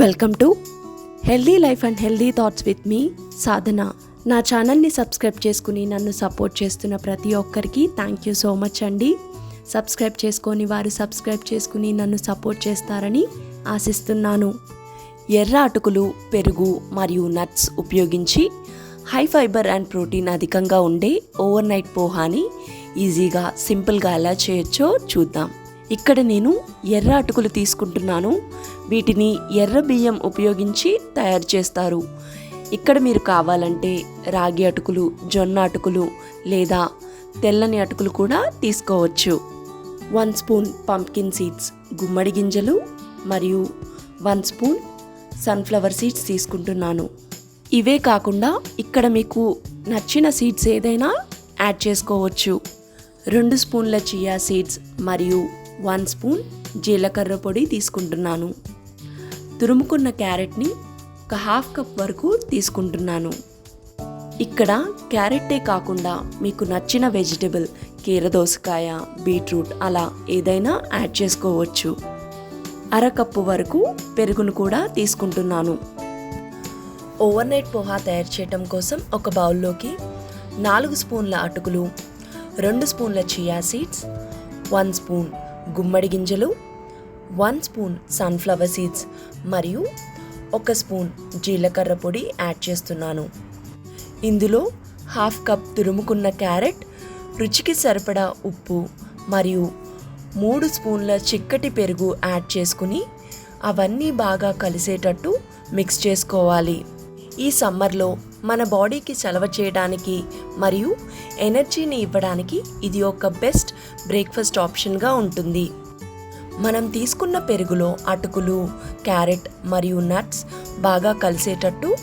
Welcome to healthy life and healthy thoughts with me Sadhana నా ఛానల్ని subscribe చేసుకుని నన్ను సపోర్ట్ చేస్తున్న ప్రతి ఒక్కరికి థ్యాంక్ యూ సో మచ్ అండి. సబ్స్క్రైబ్ చేసుకొని వారు సబ్స్క్రైబ్ చేసుకుని నన్ను సపోర్ట్ చేస్తారని ఆశిస్తున్నాను. ఎర్ర అటుకులు పెరుగు మరియు నట్స్ ఉపయోగించి హై ఫైబర్ అండ్ ప్రోటీన్ అధికంగా ఉండే ఓవర్ నైట్ పోహాని ఈజీగా సింపుల్గా ఎలా చేయొచ్చో చూద్దాం. ఇక్కడ నేను ఎర్ర అటుకులు తీసుకుంటున్నాను. వీటిని ఎర్ర బియ్యం ఉపయోగించి తయారు చేస్తారు. ఇక్కడ మీరు కావాలంటే రాగి అటుకులు జొన్న అటుకులు లేదా తెల్లని అటుకులు కూడా తీసుకోవచ్చు. వన్ స్పూన్ పంప్కిన్ సీడ్స్ గుమ్మడి గింజలు మరియు వన్ స్పూన్ సన్ఫ్లవర్ సీడ్స్ తీసుకుంటున్నాను. ఇవే కాకుండా ఇక్కడ మీకు నచ్చిన సీడ్స్ ఏదైనా యాడ్ చేసుకోవచ్చు. రెండు స్పూన్ల చియా సీడ్స్ మరియు వన్ స్పూన్ జీలకర్ర పొడి తీసుకుంటున్నాను. తురుముకున్న క్యారెట్ని ఒక హాఫ్ కప్ వరకు తీసుకుంటున్నాను. ఇక్కడ క్యారెట్టే కాకుండా మీకు నచ్చిన వెజిటబుల్ కీరదోసకాయ బీట్రూట్ అలా ఏదైనా యాడ్ చేసుకోవచ్చు. అరకప్పు వరకు పెరుగును కూడా తీసుకుంటున్నాను. ఓవర్ నైట్ పోహా తయారు చేయటం కోసం ఒక బౌల్లోకి నాలుగు స్పూన్ల అటుకులు రెండు స్పూన్ల చియా సీడ్స్ వన్ స్పూన్ గుమ్మడి గింజలు వన్ స్పూన్ సన్ఫ్లవర్ సీడ్స్ మరియు ఒక స్పూన్ జీలకర్ర పొడి యాడ్ చేస్తున్నాను. ఇందులో హాఫ్ కప్ తురుముకున్న క్యారెట్ రుచికి సరిపడా ఉప్పు మరియు మూడు స్పూన్ల చిక్కటి పెరుగు యాడ్ చేసుకుని అవన్నీ బాగా కలిసేటట్టు మిక్స్ చేసుకోవాలి. ఈ సమ్మర్లో మన బాడీకి చలవ చేయడానికి మరియు ఎనర్జీని ఇవ్వడానికి ఇది ఒక బెస్ట్ బ్రేక్ఫాస్ట్ ఆప్షన్గా ఉంటుంది. మనం తీసుకున్న పెరుగులో అటుకులు క్యారెట్ మరియు నట్స్ బాగా కలిసేటట్టు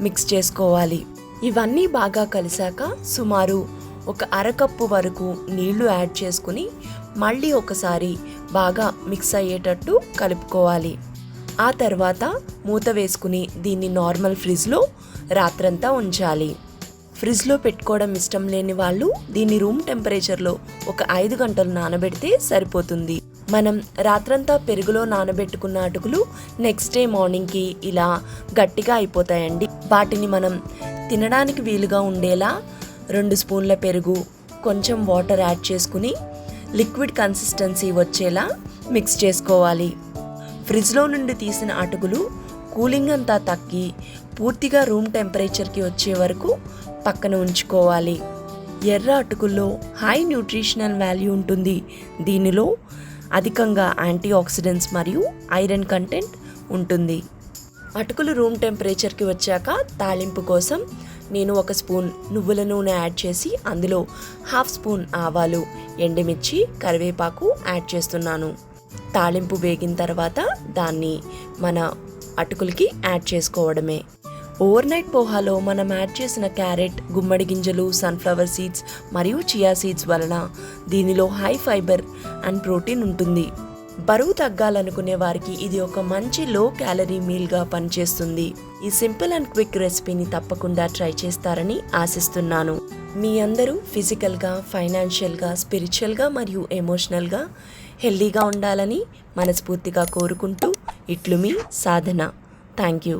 మిక్స్ చేసుకోవాలి. ఇవన్నీ బాగా కలిసాక సుమారు ఒక అరకప్పు వరకు నీళ్ళు యాడ్ చేసుకుని మళ్ళీ ఒకసారి బాగా మిక్స్ అయ్యేటట్టు కలుపుకోవాలి. ఆ తర్వాత మూత వేసుకుని దీన్ని నార్మల్ ఫ్రిడ్జ్లో రాత్రంతా ఉంచాలి. ఫ్రిడ్జ్లో పెట్టుకోవడం ఇష్టం లేని వాళ్ళు దీన్ని రూమ్ టెంపరేచర్లో ఒక ఐదు గంటలు నానబెడితే సరిపోతుంది. మనం రాత్రంతా పెరుగులో నానబెట్టుకున్న అటుకులు నెక్స్ట్ డే మార్నింగ్కి ఇలా గట్టిగా అయిపోతాయండి. వాటిని మనం తినడానికి వీలుగా ఉండేలా రెండు స్పూన్ల పెరుగు కొంచెం వాటర్ యాడ్ చేసుకుని లిక్విడ్ కన్సిస్టెన్సీ వచ్చేలా మిక్స్ చేసుకోవాలి. ఫ్రిడ్జ్లో నుండి తీసిన అటుకులు కూలింగ్ అంతా తగ్గి పూర్తిగా రూమ్ టెంపరేచర్కి వచ్చే వరకు పక్కన ఉంచుకోవాలి. ఎర్ర అటుకుల్లో హై న్యూట్రిషనల్ వాల్యూ ఉంటుంది. దీనిలో అధికంగా యాంటీ ఆక్సిడెంట్స్ మరియు ఐరన్ కంటెంట్ ఉంటుంది. అటుకులు రూమ్ టెంపరేచర్కి వచ్చాక తాలింపు కోసం నేను ఒక స్పూన్ నువ్వుల నూనె యాడ్ చేసి అందులో హాఫ్ స్పూన్ ఆవాలు ఎండుమిర్చి కరివేపాకు యాడ్ చేస్తున్నాను. తాలింపు వేగిన తర్వాత దాన్ని మన అటుకులకి యాడ్ చేసుకోవడమే. ఓవర్ నైట్ పోహాలో మనం యాడ్ చేసిన క్యారెట్ గుమ్మడి గింజలు సన్ఫ్లవర్ సీడ్స్ మరియు చియా సీడ్స్ వలన దీనిలో హై ఫైబర్ అండ్ ప్రోటీన్ ఉంటుంది. బరువు తగ్గాలనుకునే వారికి ఇది ఒక మంచి లో క్యాలరీ మీల్గా పనిచేస్తుంది. ఈ సింపుల్ అండ్ క్విక్ రెసిపీని తప్పకుండా ట్రై చేస్తారని ఆశిస్తున్నాను. మీ అందరూ ఫిజికల్గా ఫైనాన్షియల్గా స్పిరిచువల్గా మరియు ఎమోషనల్గా హెల్దీగా ఉండాలని మనస్ఫూర్తిగా కోరుకుంటూ ఇట్లు మీ సాధన. Thank you.